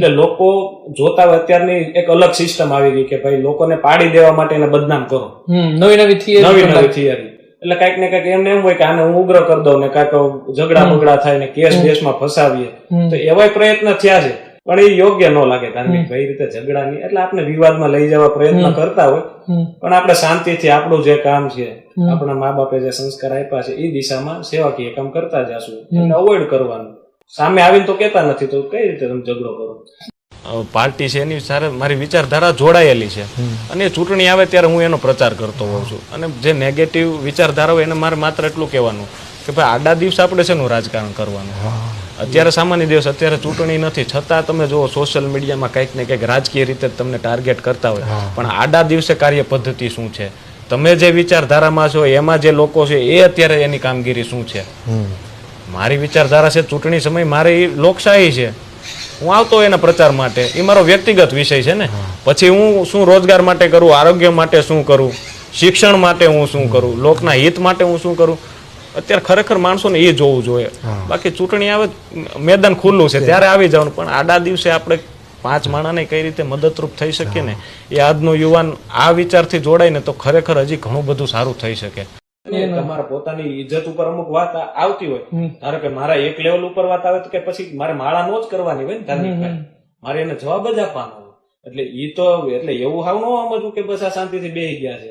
એટલે લોકો જોતા હોય અત્યારની એક અલગ સિસ્ટમ આવી ગઈ કે ભાઈ લોકોને પાડી દેવા માટે એને બદનામ કરો. નવી નવી થિયરી નવી નવી થિયરી એટલે કાંઈક ને કાંઈક એમને એમ હોય કે આને હું ઉગ્ર કરી દઉં ને કાંઈક ઝઘડા બગડા થાય ને કેસ બેસમાં ફસાવીએ. તો એવાય પ્રયત્ન થયા છે. પણ એ યોગ્ય ન લાગે ધાર્મિક ભાઈ રીતે ઝઘડા નહીં. એટલે આપણે વિવાદમાં લઈ જવા પ્રયત્ન કરતા હોય. પણ આપણે શાંતિથી આપણું જે કામ છે આપણા મા બાપે જે સંસ્કાર આપ્યા છે એ દિશામાં સેવાકીય કામ કરતા જશું. એટલે અવોઇડ કરવાનું. સામે આવીને તો કેતા નથી તો કઈ રીતે તમે ઝઘડો કરો? પાર્ટી છે એની સારે મારી વિચારધારા જોડાયેલી છે. અને ચૂંટણી આવે ત્યારે હું એનો પ્રચાર કરતો હોઉં છું. અને જે નેગેટિવ વિચારધારા હોય એને મારે માત્ર એટલું કહેવાનું કે ભાઈ આડા દિવસ આપણે શેનું રાજકારણ કરવાનું? અત્યારે સામાન્ય દિવસ અત્યારે ચૂંટણી નથી. છતાં તમે જુઓ સોશિયલ મીડિયામાં કંઈક ને કંઈક રાજકીય રીતે તમને ટાર્ગેટ કરતા હોય. પણ આડા દિવસે કાર્ય પદ્ધતિ શું છે? તમે જે વિચારધારામાં છો એમાં જે લોકો છે એ અત્યારે એની કામગીરી શું છે? મારી વિચારધારા છે ચૂંટણી સમય મારે લોકશાહી છે. હું આવતો હોય એના પ્રચાર માટે. એ મારો વ્યક્તિગત વિષય છે ને. પછી હું શું રોજગાર માટે કરું આરોગ્ય માટે શું કરું શિક્ષણ માટે હું શું કરું લોકના હિત માટે હું શું કરું. અત્યારે ખરેખર માણસોને એ જોવું જોઈએ. બાકી ચૂંટણી આવે મેદાન ખુલ્લું છે ત્યારે આવી જવાનું. પણ આડા દિવસે આપણે પાંચ માણાને કઈ રીતે મદદરૂપ થઈ શકીએ ને? એ આજનો યુવાન આ વિચારથી જોડાય ને તો ખરેખર હજી ઘણું બધું સારું થઈ શકે. તમારા પોતાની ઇજ્જત ઉપર અમુક વાત આવતી હોય. ધારો કે મારા એક લેવલ ઉપર વાત આવે તો કે પછી મારે માળા નો જ કરવાની હોય ને ધાર્મિક મારે એને જવાબ જ આપવાનો એટલે ઈ તો એટલે એવું હાવ ન સમજવું કે બસ આ શાંતિથી બેહી ગયા છે.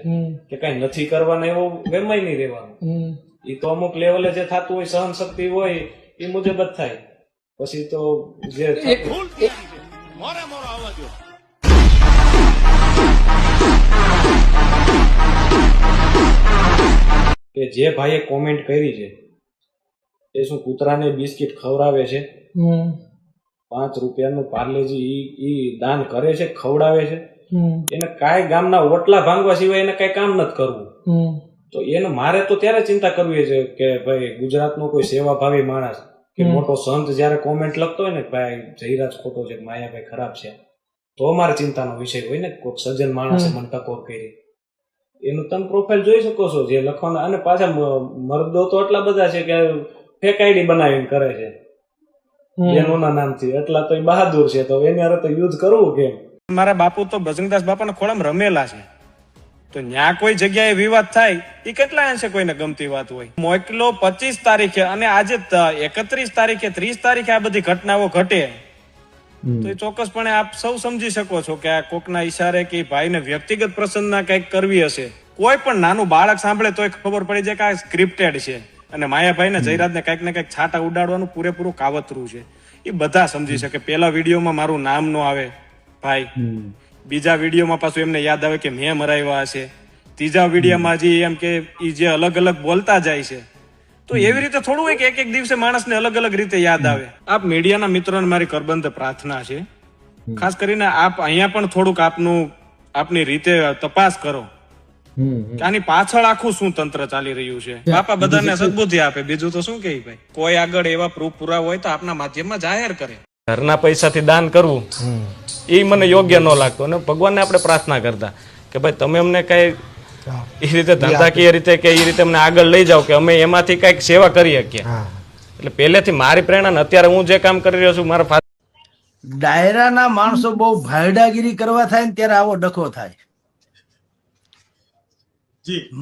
કે કઈ નથી કરવાનું એવું વેમાય નહીં રહેવાનું. ઈ તો અમુક લેવલે જે થતું હોય સહન શક્તિ હોય એ મુજબ જ થાય. પછી તો જે જે ભાઈએ કોમેન્ટ કરી છે એ શું કૂતરાને બિસ્કિટ ખવડાવે છે. પાંચ રૂપિયાનું પાર્લેજી ઈ ઈ દાન કરે છે ખવડાવે છે? એને કાંઈ ગામના ઓટલા ભાંગવા સિવાય એને કાંઈ કામ નથી કરવું. તો એને મારે તો ત્યારે ચિંતા કરવી છે કે ભાઈ ગુજરાતનો કોઈ સેવાભાવી માણસ કે મોટો સંત જ્યારે કોમેન્ટ લખતો હોય ને ભાઈ જયરાજ ખોટો છે માયાભાઈ ખરાબ છે તો મારે ચિંતાનો વિષય હોય ને કોઈક સજ્જન માણસે મને ટકોર કરી. એનું તમે પ્રોફાઇલ જોઈ શકો છો જે લખવાના અને પાછા મર્દો તો એટલા બધા છે કે ફેક આઈડી બનાવીને કરે છે. બહેનોના નામથી. એટલા તો બહાદુર છે. તો એની અરે તો યુદ્ધ કરવું કેમ? મારા બાપુ તો ભજનદાસ બાપાના ખોળામાં રમેલા છે. તો ન્યા કોઈ જગ્યાએ વિવાદ થાય એ કેટલા અંશે કોઈને ગમતી વાત હોય? મોકલો પચીસ તારીખે અને આજે એકત્રીસ તારીખે ત્રીસ તારીખે આ બધી ઘટનાઓ ઘટે. તો એ ચોક્કસપણે આપ સૌ સમજી શકો છો કે આ કોકના ઈશારે કે ભાઈને વ્યક્તિગત પ્રસંગના કંઈક કરવી હશે. કોઈ પણ નાનું બાળક સાંભળે તો ખબર પડી જાય કે આ સ્ક્રિપ્ટેડ છે. અને માયાભાઈ ને જયરાજને કંઈક ને કંઈક છાટા ઉડાડવાનું પૂરેપૂરું કાવતરું છે. એ બધા સમજી શકે. પેલા વિડીયોમાં મારું નામ નો આવે. ભાઈ બીજા વિડીયોમાં પાછું એમને યાદ આવે કે મેં મરાવ્યા હશે. ત્રીજા વિડીયોમાં જે એમ કે એ જે અલગ અલગ બોલતા જાય છે. તો એવી રીતે થોડું હોય કે એક એક દિવસે માણસને અલગ અલગ રીતે યાદ આવે. આપ મીડિયાના મિત્રોને મારી કરબંધ પ્રાર્થના છે. ખાસ કરીને આપ અહીંયા પણ થોડુંક આપનું આપની રીતે તપાસ કરો. આની પાછળ આખું શું તંત્ર ચાલી રહ્યું છે? બાપા બધાને સદબુદ્ધિ આપે. બીજું તો શું કે ભાઈ? કોઈ આગળ એવા પ્રૂફ પુરા હોય તો આપના માધ્યમમાં જાહેર કરે. ઘરના પૈસાથી દાન કરવું એ મને યોગ્ય ન લાગતું. અને ભગવાનને આપણે પ્રાર્થના કરતા કે ભાઈ તમે અમને કઈ એ રીતે ધંધાકીય રીતે કે એ રીતે અમને આગળ લઈ જાઓ કે અમે એમાંથી કંઈક સેવા કરી શકીએ. એટલે પહેલેથી મારી પ્રેરણા ને અત્યારે હું જે કામ કરી રહ્યો છું મારા ફાધર ડાયરાના માણસો બહુ ભાયડાગીરી કરવા થાય ને ત્યારે આવો ડખો થાય.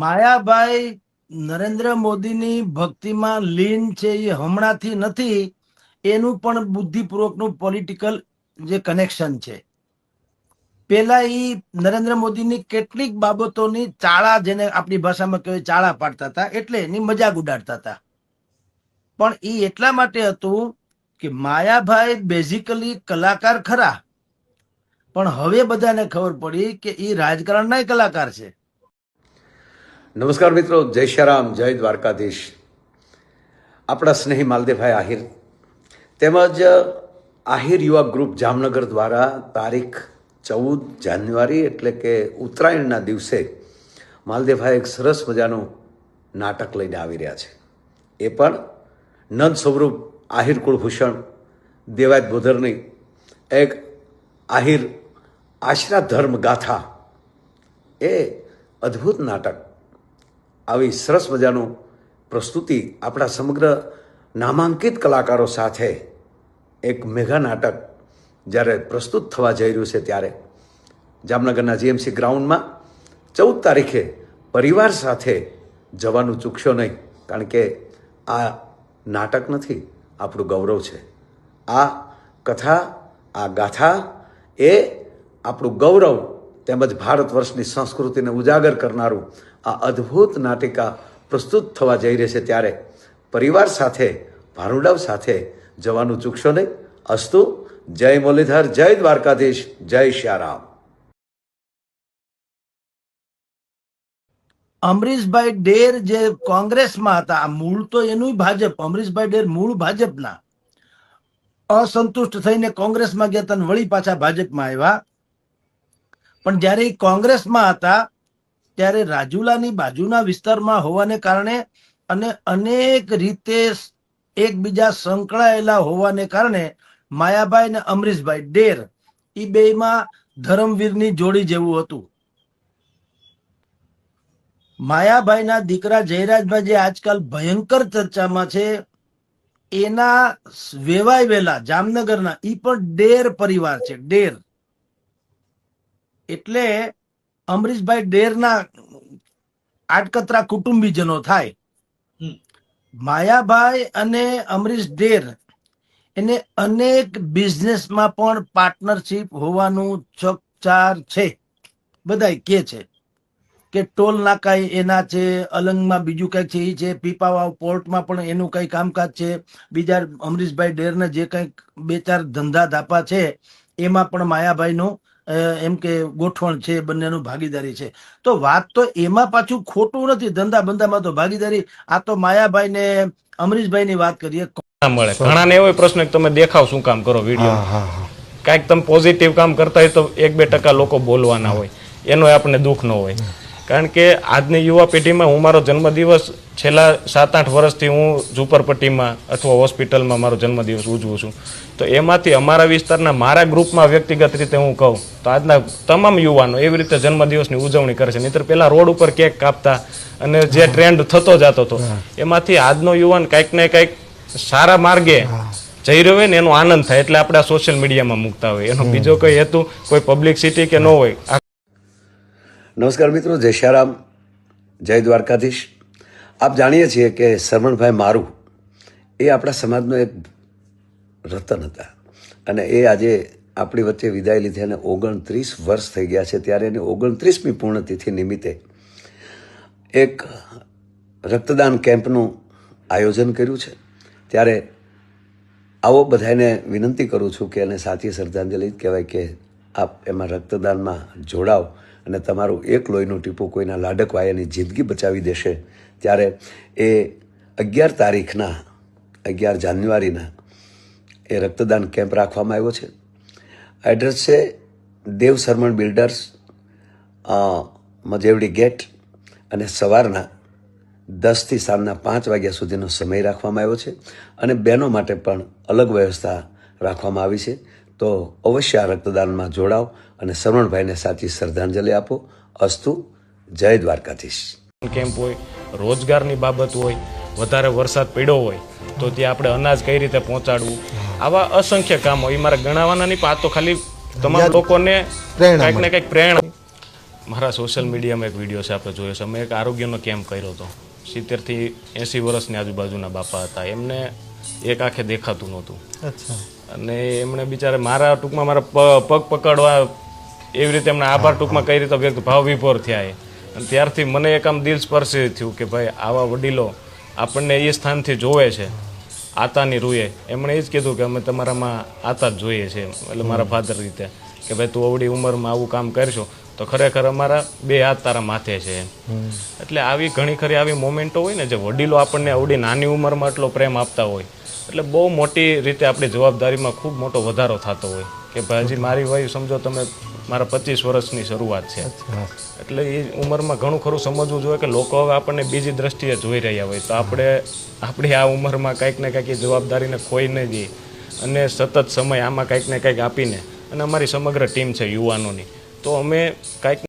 માયાભાઈ નરેન્દ્ર મોદીની ભક્તિમાં લીન છે એ હમણાંથી નથી એનું પણ બુદ્ધિપૂર્વકનું પોલિટિકલ જે કનેક્શન છે. પેલા એ નરેન્દ્ર મોદીની કેટલીક બાબતોની ચાળા જેને આપણી ભાષામાં કહેવાય ચાળા પાડતા હતા, એટલે એની મજાક ઉડાડતા હતા. પણ એ એટલા માટે હતું કે માયાભાઈ બેઝિકલી કલાકાર ખરા. પણ હવે બધાને ખબર પડી કે એ રાજકારણના કલાકાર છે. નમસ્કાર મિત્રો, જય શ્યારામ, જય દ્વારકાધીશ. આપણા સ્નેહી માલદેવભાઈ આહિર. તેમજ આહિર યુવા ગ્રુપ જામનગર દ્વારા તારીખ ચૌદ જાન્યુઆરી એટલે કે ઉત્તરાયણના દિવસે માલદેવભાઈ એક સરસ મજાનું નાટક લઈને આવી રહ્યા છે. એ પણ નંદ સ્વરૂપ આહિર કુળભૂષણ, દેવાયત બોધરની એક આહિર આશરા ધર્મ ગાથા. એ અદ્ભુત નાટક. આવી સરસ મજાનું પ્રસ્તુતિ આપણા સમગ્ર નામાંકિત કલાકારો સાથે એક મેઘા નાટક જ્યારે પ્રસ્તુત થવા જઈ રહ્યું છે ત્યારે જામનગરના જીએમસી ગ્રાઉન્ડમાં ચૌદ તારીખે પરિવાર સાથે જવાનું ચૂકશો નહીં, કારણ કે આ નાટક નથી, આપણું ગૌરવ છે. આ કથા, આ ગાથા એ આપણું ગૌરવ તેમજ ભારત વર્ષની સંસ્કૃતિને ઉજાગર કરનારું આ અદ્ભુત નાટિકા પ્રસ્તુત થવા જઈ રહી છે ત્યારે પરિવાર સાથે ભારુડાવ સાથે જવાનું ચૂકશો નહીં. અસ્તુ જય મુરલીધર, જય દ્વારકાધીશ, જય શ્યારામ. અમરીશભાઈ ડેર જે કોંગ્રેસમાં હતા મૂળ તો એનું ભાજપ, અમરીશભાઈ ડેર મૂળ ભાજપના. અસંતુષ્ટ થઈને કોંગ્રેસમાં ગયા તને વળી પાછા ભાજપમાં આવ્યા. પણ જ્યારે એ કોંગ્રેસમાં હતા, ત્યારે રાજુલાની બાજુના વિસ્તારમાં હોવાને કારણે અને અનેક રીતે એકબીજા સંકળાયેલા હોવાને કારણે માયાભાઈ ને અમરીશભાઈ ડેર. એ બેમાં ધર્મવીરની જોડી જેવું હતું. માયાભાઈના દીકરા જયરાજભાઈ જે આજકાલ ભયંકર ચર્ચામાં છે એના વેવાય વેલા જામનગરના ઈ પણ ડેર પરિવાર છે ડેર. એટલે અમરીશભાઈ ડેરના આટકતરા કુટુંબીજનો થાય. માયાભાઈ અને અમરીશ ડેર એને અનેક બિઝનેસમાં પણ પાર્ટનરશિપ હોવાનું ચકચાર છે. બધાય કે છે કે ટોલ નાકા એના છે, અલંગમાં બીજું કંઈક છે, એ છે, પીપાવાવ પોર્ટમાં પણ એનું કંઈ કામકાજ છે. બીજા અમરીશભાઈ ડેરના જે કંઈક બે ચાર ધંધા ધાપા છે, એમાં પણ માયાભાઈનું એમ કે ગોઠવણ છે, બંનેનું ભાગીદારી છે. તો વાત તો એમાં પાછું ખોટું નથી. ધંધા બંધામાં તો ભાગીદારી. આ તો માયાભાઈ ને અમરીશભાઈ વાત કરીએ. મળે. ઘણાને એવો પ્રશ્ન કે તમે દેખાવ શું કામ કરો વીડિયો કાંઈક તમે પોઝિટિવ કામ કરતા હોય તો એક બે ટકા લોકો બોલવાના હોય. એનો આપણને દુઃખ ન હોય. કારણ કે આજની યુવા પેઢીમાં હું મારો જન્મદિવસ છેલ્લા સાત આઠ વર્ષથી હું ઝુંપડપટ્ટીમાં અથવા હોસ્પિટલમાં મારો જન્મદિવસ ઉજવું છું. તો એમાંથી અમારા વિસ્તારના મારા ગ્રુપમાં વ્યક્તિગત રીતે હું કહું તો આજના તમામ યુવાનો એવી રીતે જન્મદિવસની ઉજવણી કરે છે. નહીતર પહેલાં રોડ ઉપર કેક કાપતા અને જે ટ્રેન્ડ થતો જતો હતો એમાંથી આજનો યુવાન કંઈક ને કંઈક સારા માર્ગે જઈ રહ્યો હોય ને એનો આનંદ થાય. એટલે આપણે આ સોશિયલ મીડિયામાં મૂકતા હોય એનો બીજો કોઈ હેતુ કોઈ પબ્લિસિટી કે ન હોય નમસ્કાર મિત્રો જય શ્યારામ જય દ્વારકાધીશ. આપ જાણીએ છીએ કે શરવણભાઈ મારું એ આપણા સમાજનો એક રતન હતા. અને એ આજે આપણી વચ્ચે વિદાય લીધી અને ઓગણત્રીસ વર્ષ થઈ ગયા છે ત્યારે એની ઓગણત્રીસમી પૂર્ણતિથિ નિમિત્તે એક રક્તદાન કેમ્પનું આયોજન કર્યું છે. ત્યારે આવો બધાને વિનંતી કરું છું કે એને સાચી શ્રદ્ધાંજલિ કહેવાય કે આપ એમાં રક્તદાનમાં જોડાવ અને તમારું એક લોહીનું ટીપું કોઈના લાડક વાયાની જિંદગી બચાવી દેશે. ત્યારે એ અગિયાર તારીખના, અગિયાર જાન્યુઆરીના એ રક્તદાન કેમ્પ રાખવામાં આવ્યો છે. એડ્રેસ છે દેવ શર્મણ બિલ્ડર્સ મજેવડી ગેટ અને સવારના દસથી સાંજના પાંચ વાગ્યા સુધીનો સમય રાખવામાં આવ્યો છે અને બહેનો માટે પણ અલગ વ્યવસ્થા રાખવામાં આવી છે. તો અવશ્ય આ રક્તદાનમાં જોડાઓ અને શરવણભાઈને સાચી શ્રદ્ધાંજલિ આપો. અસ્તુ જય દ્વારકાધીશ. કેમ્પ હોય રોજગારની બાબત હોય વધારે વરસાદ પડ્યો હોય તો ત્યાં આપણે અનાજ કઈ રીતે પહોંચાડવું? આવા અસંખ્ય કામો એ મારા ગણાવવાના નહીં પણ આ તો ખાલી તમામ લોકોને કંઈક ને કંઈક પ્રેરણા. મારા સોશિયલ મીડિયામાં એક વીડિયો છે આપણે જોયો છે. અમે એક આરોગ્યનો કેમ્પ કર્યો હતો. સિત્તેરથી એંસી વર્ષની આજુબાજુના બાપા હતા. એમને એક આંખે દેખાતું નહોતું. અને એમણે બિચારે મારા ટૂંકમાં મારા પગ પકડવા એવી રીતે એમણે આભાર ટૂંકમાં કઈ રીતે વ્યક્ત ભાવ વિભોર થયા એ અને ત્યારથી મને એક આમ દિલ સ્પર્શી થયું કે ભાઈ આવા વડીલો આપણને એ સ્થાનથી જોવે છે આતાની રૂએ. એમણે એ જ કીધું કે અમે તમારામાં આતા જ જોઈએ છે એટલે મારા ફાધર રીતે કે ભાઈ તું અવડી ઉંમરમાં આવું કામ કરશો તો ખરેખર અમારા બે હાથ તારા માથે છે. એમ. એટલે આવી ઘણી ખરી આવી મોમેન્ટો હોય ને જે વડીલો આપણને આવડી નાની ઉંમરમાં એટલો પ્રેમ આપતા હોય. એટલે બહુ મોટી રીતે આપણી જવાબદારીમાં ખૂબ મોટો વધારો થતો હોય. કે ભાઈ હજી મારી વય સમજો તમે મારા પચીસ વર્ષની શરૂઆત છે. એટલે એ ઉંમરમાં ઘણું ખરું સમજવું જોઈએ કે લોકો હવે આપણને બીજી દ્રષ્ટિએ જોઈ રહ્યા હોય. તો આપણે આપણી આ ઉંમરમાં કંઈક ને કંઈક એ જવાબદારીને ખોઈ ન જઈએ અને સતત સમય આમાં કંઈક ને કંઈક આપીને અને અમારી સમગ્ર ટીમ છે યુવાનોની. તો અમે કંઈક